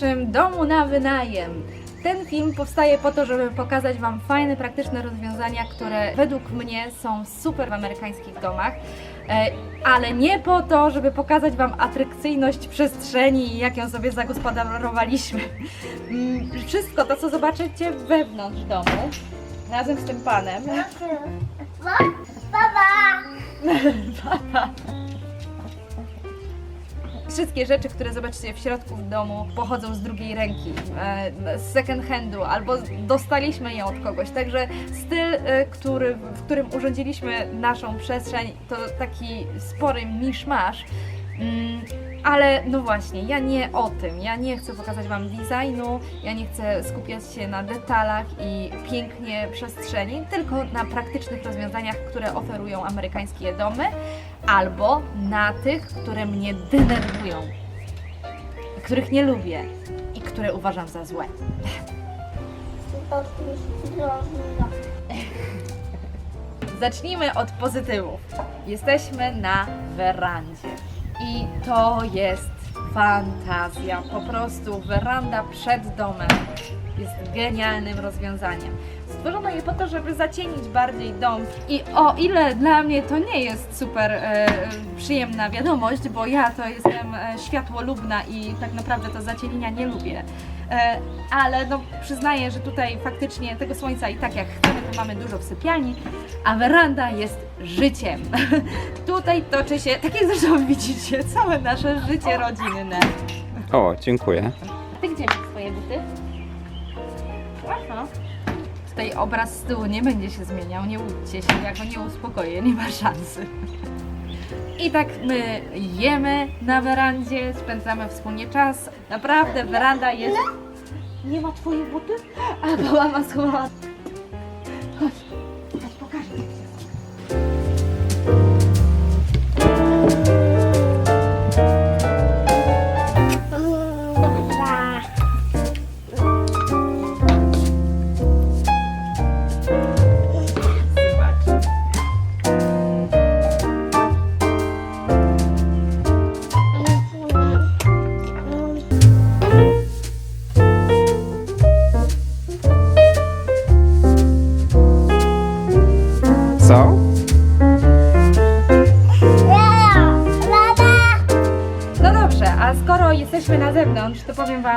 naszym domu na wynajem. Ten film powstaje po to, żeby pokazać Wam fajne, praktyczne rozwiązania, które według mnie są super w amerykańskich domach, e, ale nie po to, żeby pokazać Wam atrakcyjność przestrzeni i jak ją sobie zagospodarowaliśmy. Mm, Wszystko to, co zobaczycie wewnątrz domu, razem z tym panem, Baba! Wszystkie rzeczy, które zobaczycie w środku w domu, pochodzą z drugiej ręki, e, z second handu, albo dostaliśmy je od kogoś. Także styl, e, który, w którym urządziliśmy naszą przestrzeń, to taki spory miszmasz. Mm, Ale no właśnie, ja nie o tym. Ja nie chcę pokazać Wam designu, ja nie chcę skupiać się na detalach i pięknie przestrzeni, tylko na praktycznych rozwiązaniach, które oferują amerykańskie domy, albo na tych, które mnie denerwują, których nie lubię i które uważam za złe. Zacznijmy od pozytywów. Jesteśmy na werandzie i to jest fantazja. Po prostu weranda przed domem jest genialnym rozwiązaniem. Stworzono je po to, żeby zacienić bardziej dom. I o ile dla mnie to nie jest super e, przyjemna wiadomość, bo ja to jestem e, światłolubna i tak naprawdę to zacienienia nie lubię. E, ale no, przyznaję, że tutaj faktycznie tego słońca i tak jak chcemy, to mamy dużo w sypialni, a weranda jest życiem. tutaj toczy się, tak jak zresztą widzicie, całe nasze życie rodzinne. O, dziękuję. Ty gdzie masz swoje buty? Aha. Tutaj obraz z tyłu nie będzie się zmieniał, nie łudźcie się, ja go nie uspokoję, nie ma szansy. I tak my jemy na werandzie, spędzamy wspólnie czas. Naprawdę, weranda jest... Nie ma twoje buty? A, bo mama schowała.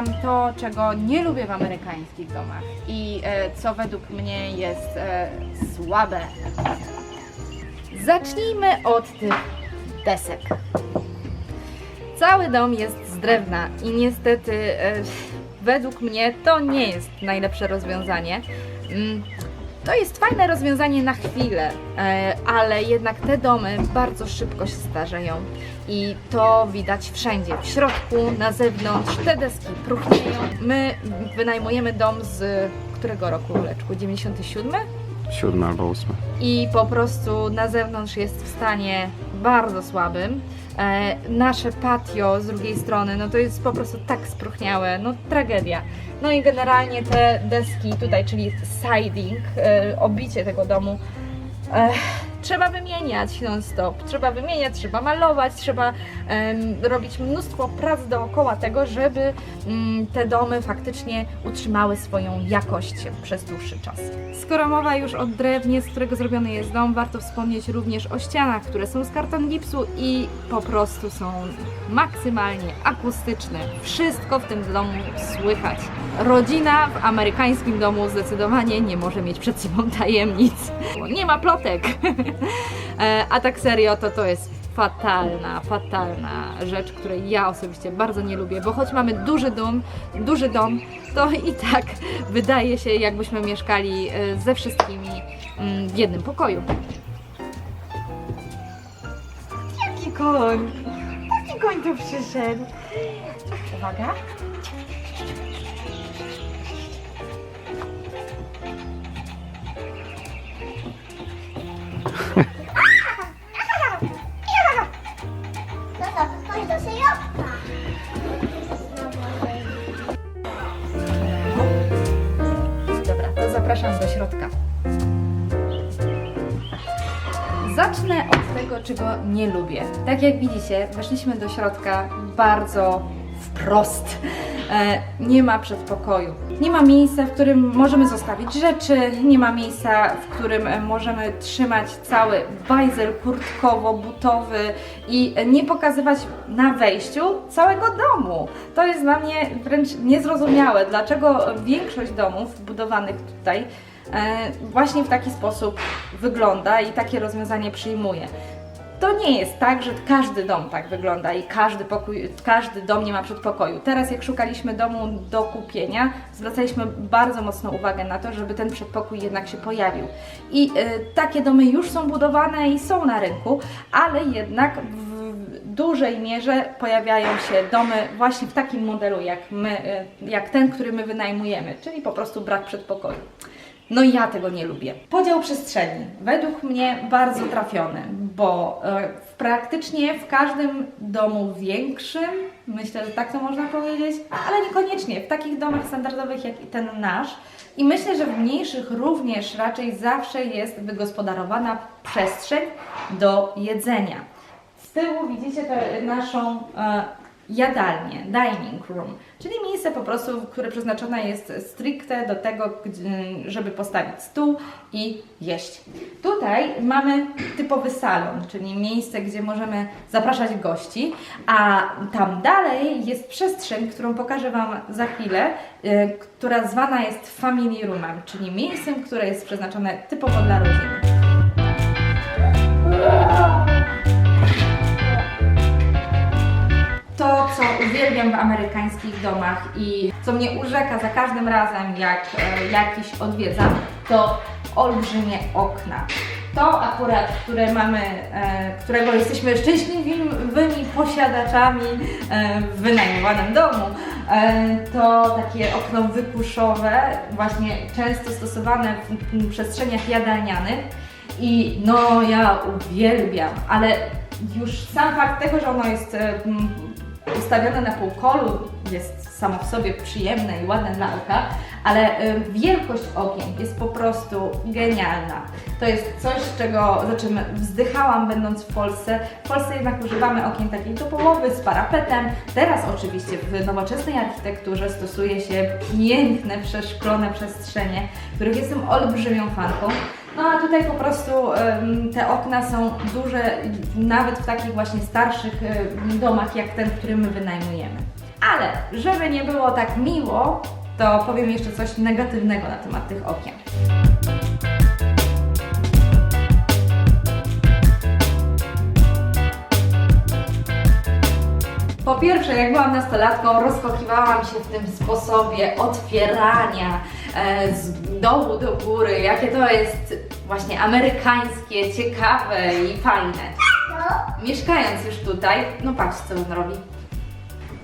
Wam to, czego nie lubię w amerykańskich domach i e, co według mnie jest e, słabe. Zacznijmy od tych desek. Cały dom jest z drewna i niestety e, według mnie to nie jest najlepsze rozwiązanie. To jest fajne rozwiązanie na chwilę, e, ale jednak te domy bardzo szybko się starzeją i to widać wszędzie, w środku, na zewnątrz, te deski próchnieją. My wynajmujemy dom z którego roku, Leczku? 97? Siódma albo ósma. i po prostu na zewnątrz jest w stanie bardzo słabym. E, nasze patio z drugiej strony, no to jest po prostu tak spróchniałe, no tragedia. No i generalnie te deski tutaj, czyli siding, e, obicie tego domu, e, trzeba wymieniać non-stop. Trzeba wymieniać, trzeba malować, trzeba em, robić mnóstwo prac dookoła tego, żeby mm, te domy faktycznie utrzymały swoją jakość przez dłuższy czas. Skoro mowa już o drewnie, z którego zrobiony jest dom, warto wspomnieć również o ścianach, które są z karton gipsu i po prostu są maksymalnie akustyczne. Wszystko w tym domu słychać. Rodzina w amerykańskim domu zdecydowanie nie może mieć przed sobą tajemnic. Nie ma plotek. E, A tak serio, to to jest fatalna, fatalna rzecz, której ja osobiście bardzo nie lubię, bo choć mamy duży dom, duży dom, to i tak wydaje się, jakbyśmy mieszkali e, ze wszystkimi mm, w jednym pokoju. Jaki koń? Jaki koń tu przyszedł? Uwaga. Środka. Zacznę od tego, czego nie lubię. Tak jak widzicie, weszliśmy do środka bardzo wprost. E, nie ma przedpokoju. Nie ma miejsca, w którym możemy zostawić rzeczy, nie ma miejsca, w którym możemy trzymać cały bajzel kurtkowo-butowy i nie pokazywać na wejściu całego domu. To jest dla mnie wręcz niezrozumiałe, dlaczego większość domów budowanych tutaj właśnie w taki sposób wygląda i takie rozwiązanie przyjmuje. To nie jest tak, że każdy dom tak wygląda i każdy, pokój, każdy dom nie ma przedpokoju. Teraz jak szukaliśmy domu do kupienia, zwracaliśmy bardzo mocno uwagę na to, żeby ten przedpokój jednak się pojawił. I y, takie domy już są budowane i są na rynku, ale jednak w dużej mierze pojawiają się domy właśnie w takim modelu jak my, y, jak ten, który my wynajmujemy, czyli po prostu brak przedpokoju. No i ja tego nie lubię. Podział przestrzeni. Według mnie bardzo trafiony, bo e, w praktycznie w każdym domu większym, myślę, że tak to można powiedzieć, ale niekoniecznie w takich domach standardowych jak ten nasz. I myślę, że w mniejszych również raczej zawsze jest wygospodarowana przestrzeń do jedzenia. Z tyłu widzicie naszą e, jadalnię, dining room, czyli miejsce po prostu, które przeznaczone jest stricte do tego, żeby postawić stół i jeść. Tutaj mamy typowy salon, czyli miejsce, gdzie możemy zapraszać gości, a tam dalej jest przestrzeń, którą pokażę Wam za chwilę, y, która zwana jest family roomem, czyli miejscem, które jest przeznaczone typowo dla rodziny. W amerykańskich domach i co mnie urzeka za każdym razem, jak e, jakiś odwiedzam, to olbrzymie okna. To akurat, które mamy, e, którego jesteśmy szczęśliwymi posiadaczami e, w wynajmowanym domu, to takie okno wykuszowe, właśnie często stosowane w, przestrzeniach jadalnianych. I no, ja uwielbiam, ale już sam fakt tego, że ono jest ustawione na półkolu jest samo w sobie przyjemne i ładne dla oka, ale e, wielkość okien jest po prostu genialna. To jest coś, czego, za czym wzdychałam będąc w Polsce. W Polsce jednak używamy okien takiej do połowy z parapetem. Teraz oczywiście w nowoczesnej architekturze stosuje się piękne, przeszklone przestrzenie, których jestem olbrzymią fanką. No a tutaj po prostu te okna są duże, nawet w takich właśnie starszych domach jak ten, który my wynajmujemy. Ale żeby nie było tak miło, to powiem jeszcze coś negatywnego na temat tych okien. Po pierwsze, jak byłam nastolatką, rozkochiwałam się w tym sposobie otwierania z dołu do góry, jakie to jest właśnie amerykańskie, ciekawe i fajne. Mieszkając już tutaj, no patrz co on robi.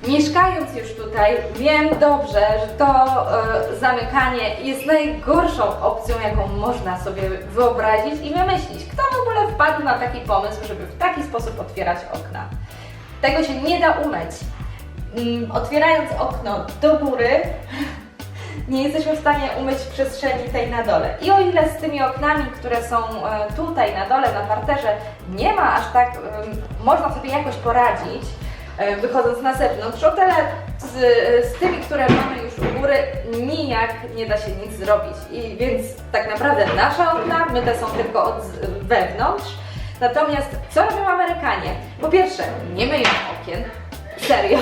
Mieszkając już tutaj, wiem dobrze, że to e, zamykanie jest najgorszą opcją, jaką można sobie wyobrazić i wymyślić. Kto w ogóle wpadł na taki pomysł, żeby w taki sposób otwierać okna? Tego się nie da umyć. Mm, Otwierając okno do góry, nie jesteśmy w stanie umyć przestrzeni tej na dole. I o ile z tymi oknami, które są e, tutaj na dole, na parterze, nie ma aż tak, em, można sobie jakoś poradzić, e, wychodząc na zewnątrz, o tyle z, z tymi, które mamy już u góry, nijak nie da się nic zrobić. I więc tak naprawdę nasze okna myte są tylko od wewnątrz. Natomiast co robią Amerykanie? Po pierwsze, nie myją okien, serio.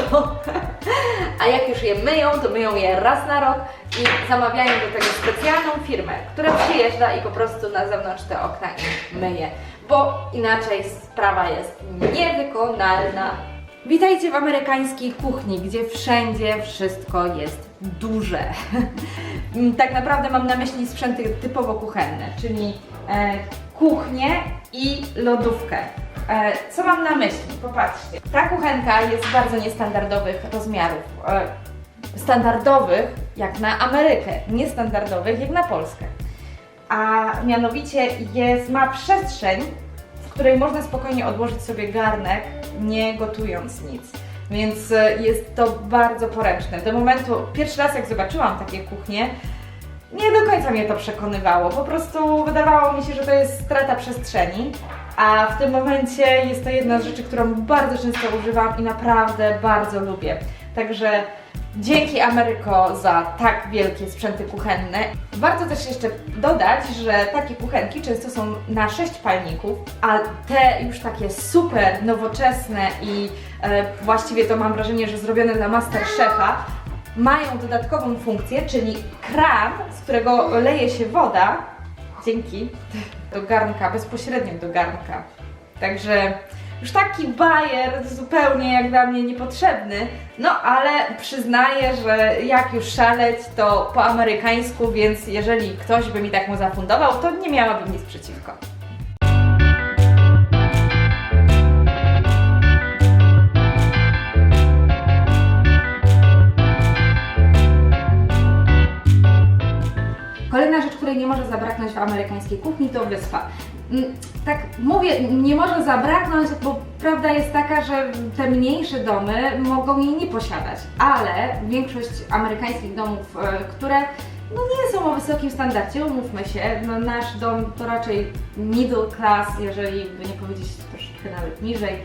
A jak już je myją, to myją je raz na rok i zamawiają do tego specjalną firmę, która przyjeżdża i po prostu na zewnątrz te okna im myje. Bo inaczej sprawa jest niewykonalna. Witajcie w amerykańskiej kuchni, gdzie wszędzie wszystko jest duże. tak naprawdę mam na myśli sprzęty typowo kuchenne, czyli e, kuchnię i lodówkę. E, co mam na myśli? Popatrzcie. Ta kuchenka jest bardzo niestandardowych rozmiarów. E, standardowych jak na Amerykę, niestandardowych jak na Polskę. A mianowicie jest, ma przestrzeń, w której można spokojnie odłożyć sobie garnek, nie gotując nic. Więc e, jest to bardzo poręczne. Do momentu, pierwszy raz jak zobaczyłam takie kuchnie, nie do końca mnie to przekonywało. Po prostu wydawało mi się, że to jest strata przestrzeni. A w tym momencie jest to jedna z rzeczy, którą bardzo często używam i naprawdę bardzo lubię. Także dzięki Ameryko za tak wielkie sprzęty kuchenne. Warto też jeszcze dodać, że takie kuchenki często są na 6 palników, a te już takie super nowoczesne i e, właściwie to mam wrażenie, że zrobione na Masterchefa, mają dodatkową funkcję, czyli kran, z którego leje się woda, dzięki, do garnka, bezpośrednio do garnka. Także już taki bajer zupełnie jak dla mnie niepotrzebny, no ale przyznaję, że jak już szaleć, to po amerykańsku, więc jeżeli ktoś by mi tak mu zafundował, to nie miałabym nic przeciwko. Kolejna rzecz, której nie może zabraknąć w amerykańskiej kuchni, to wyspa. Mm, Tak mówię, nie może zabraknąć, bo prawda jest taka, że te mniejsze domy mogą jej nie posiadać, ale większość amerykańskich domów, e, które no nie są o wysokim standardzie, umówmy się, no nasz dom to raczej middle class, jeżeli by nie powiedzieć troszeczkę nawet niżej,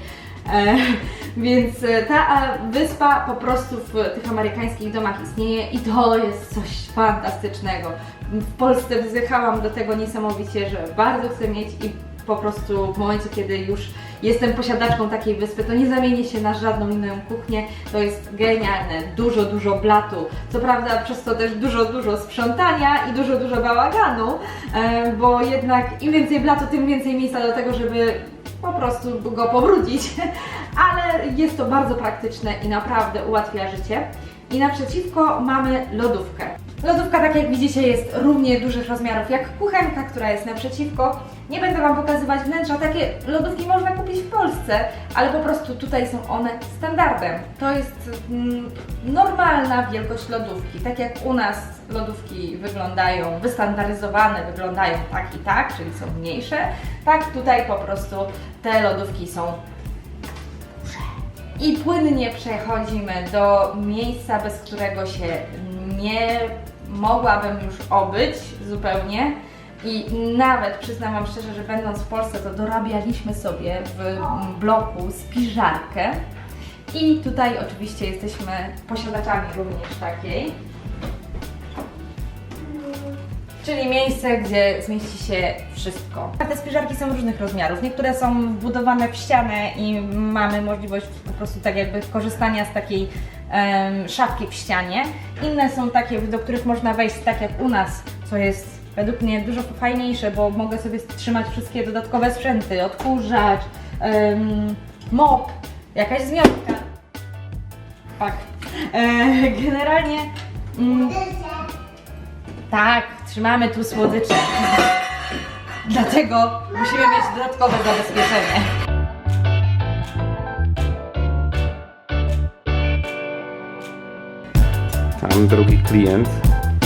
E, więc e, ta wyspa po prostu w tych amerykańskich domach istnieje i to jest coś fantastycznego. W Polsce wzdychałam do tego niesamowicie, że bardzo chcę mieć i po prostu w momencie, kiedy już jestem posiadaczką takiej wyspy, to nie zamienię się na żadną inną kuchnię. To jest genialne, dużo, dużo blatu. Co prawda przez to też dużo, dużo sprzątania i dużo, dużo bałaganu, e, bo jednak im więcej blatu, tym więcej miejsca do tego, żeby po prostu go pobrudzić, ale jest to bardzo praktyczne i naprawdę ułatwia życie. I naprzeciwko mamy lodówkę. Lodówka, tak jak widzicie, jest równie dużych rozmiarów jak kuchenka, która jest naprzeciwko. Nie będę Wam pokazywać wnętrza, takie lodówki można kupić w Polsce, ale po prostu tutaj są one standardem. To jest mm, normalna wielkość lodówki, tak jak u nas lodówki wyglądają, wystandaryzowane wyglądają tak i tak, czyli są mniejsze, tak tutaj po prostu te lodówki są i płynnie przechodzimy do miejsca, bez którego się nie mogłabym już obyć zupełnie. I nawet przyznam Wam szczerze, że będąc w Polsce, to dorabialiśmy sobie w bloku spiżarkę. I tutaj oczywiście jesteśmy posiadaczami również takiej. Czyli miejsce, gdzie zmieści się wszystko. Te spiżarki są różnych rozmiarów. Niektóre są wbudowane w ścianę i mamy możliwość po prostu tak jakby korzystania z takiej szafki w ścianie. Inne są takie, do których można wejść tak jak u nas, co jest według mnie dużo fajniejsze, bo mogę sobie trzymać wszystkie dodatkowe sprzęty, odkurzacz, mop, jakaś zmiotka. Tak. E, generalnie... Mm, tak, trzymamy tu słodycze. Dlatego musimy mieć dodatkowe zabezpieczenie. Tam drugi klient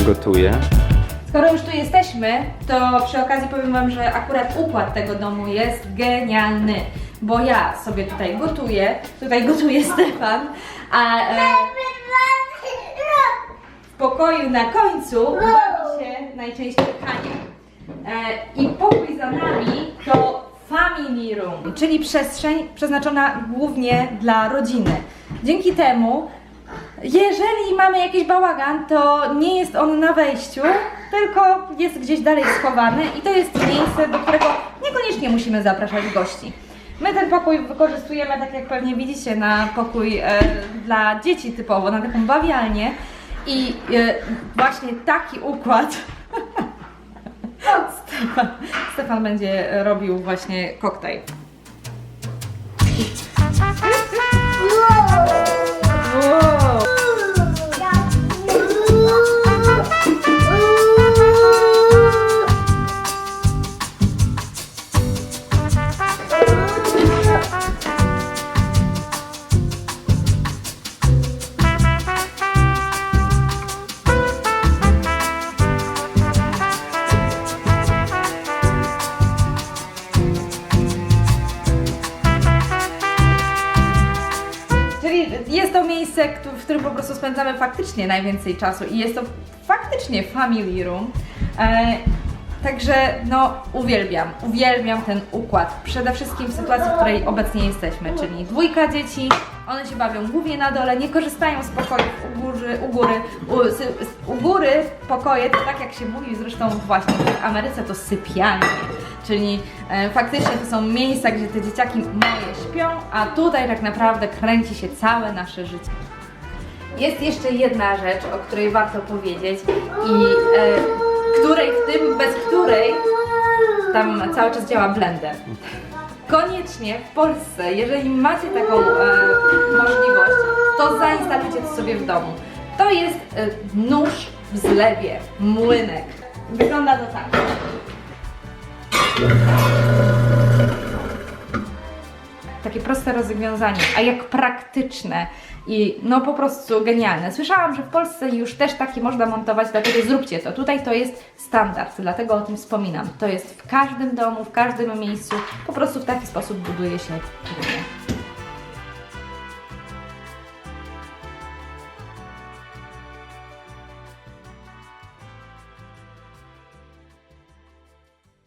gotuje. Skoro już tu jesteśmy, to przy okazji powiem Wam, że akurat układ tego domu jest genialny. Bo ja sobie tutaj gotuję, tutaj gotuje Stefan, a e, w pokoju na końcu bawi się najczęściej Hania. E, I pokój za nami to family room, czyli przestrzeń przeznaczona głównie dla rodziny. Dzięki temu, jeżeli mamy jakiś bałagan, to nie jest on na wejściu, tylko jest gdzieś dalej schowany i to jest miejsce, do którego niekoniecznie musimy zapraszać gości. My ten pokój wykorzystujemy, tak jak pewnie widzicie, na pokój e, dla dzieci typowo, na taką bawialnię. I e, właśnie taki układ Stefan, Stefan będzie robił właśnie koktajl. Spędzamy faktycznie najwięcej czasu i jest to faktycznie family room. E, Także no uwielbiam, uwielbiam ten układ. Przede wszystkim w sytuacji, w której obecnie jesteśmy, czyli dwójka dzieci, one się bawią głównie na dole, nie korzystają z pokojów u góry, u góry, u, u góry pokoje, to tak jak się mówi zresztą właśnie w Ameryce to sypialnie, czyli e, faktycznie to są miejsca, gdzie te dzieciaki moje śpią, a tutaj tak naprawdę kręci się całe nasze życie. Jest jeszcze jedna rzecz, o której warto powiedzieć i e, której w tym, bez której tam cały czas działa blender. Koniecznie w Polsce, jeżeli macie taką e, możliwość, to zainstalujcie to sobie w domu. To jest e, nóż w zlewie, młynek. Wygląda to tak. Takie proste rozwiązanie, a jak praktyczne i no po prostu genialne. Słyszałam, że w Polsce już też takie można montować, dlatego zróbcie to. Tutaj to jest standard, dlatego o tym wspominam. To jest w każdym domu, w każdym miejscu, po prostu w taki sposób buduje się.